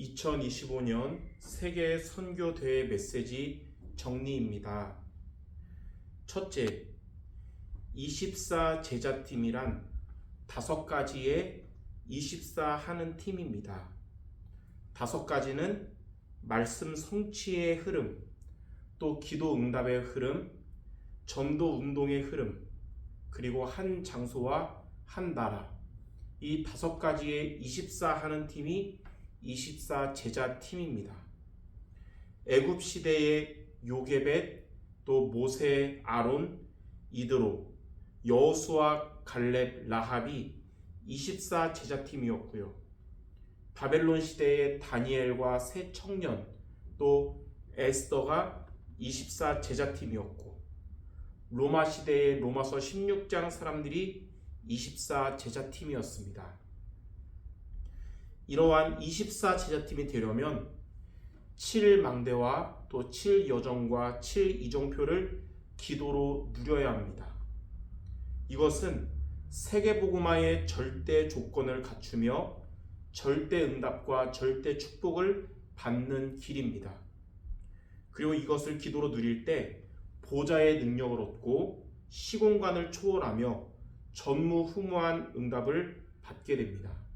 2025년 세계 선교 대회 메시지 정리입니다. 첫째, 24 제자팀이란 다섯 가지의 24 하는 팀입니다. 다섯 가지는 말씀 성취의 흐름, 또 기도 응답의 흐름, 전도 운동의 흐름, 그리고 한 장소와 한 나라, 이 다섯 가지의 24 하는 팀이 24 제자 팀입니다. 애굽 시대의 요게벳, 또 모세, 아론, 이드로, 여호수아, 갈렙, 라합이 24 제자 팀이었고요. 바벨론 시대의 다니엘과 세 청년, 또 에스더가 24 제자 팀이었고, 로마 시대의 로마서 16장 사람들이 24 제자 팀이었습니다. 이러한 24 제자팀이 되려면 7망대와 또 7여정과 7이정표를 기도로 누려야 합니다. 이것은 세계복음화의 절대 조건을 갖추며 절대 응답과 절대 축복을 받는 길입니다. 그리고 이것을 기도로 누릴 때 보좌의 능력을 얻고 시공간을 초월하며 전무후무한 응답을 받게 됩니다.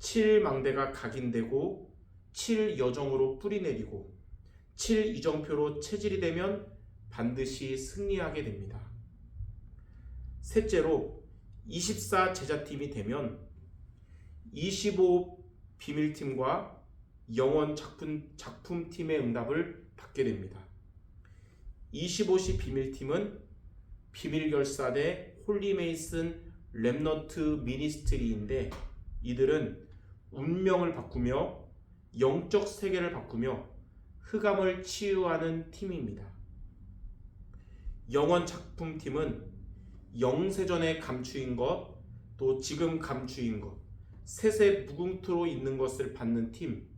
7망대가 각인되고 7여정으로 뿌리내리고 7이정표로 체질이 되면 반드시 승리하게 됩니다. 셋째로 24 제자팀이 되면 25 비밀팀과 영원 작품, 작품팀의 응답을 받게 됩니다. 25시 비밀팀은 비밀결사대 홀리메이슨 랩너트 미니스트리인데 이들은 운명을 바꾸며 영적 세계를 바꾸며 흑암을 치유하는 팀입니다. 영원 작품팀은 영세전에 감추인 것, 또 지금 감추인 것, 셋의 무궁투로 있는 것을 받는 팀,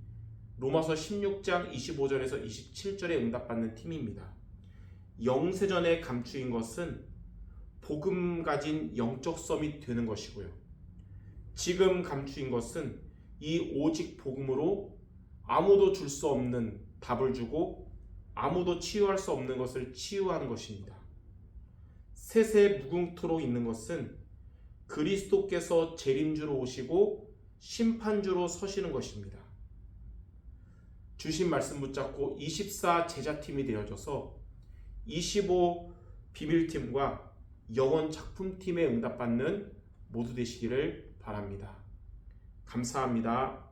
로마서 16장 25절에서 27절에 응답받는 팀입니다. 영세전에 감추인 것은 복음 가진 영적 썸이 되는 것이고요. 지금 감추인 것은 이 오직 복음으로 아무도 줄 수 없는 답을 주고 아무도 치유할 수 없는 것을 치유하는 것입니다. 셋의 무궁토로 있는 것은 그리스도께서 재림주로 오시고 심판주로 서시는 것입니다. 주신 말씀 붙잡고 24 제자팀이 되어져서 25 비밀팀과 영원 작품팀에 응답받는 모두 되시기를 바랍니다. 감사합니다.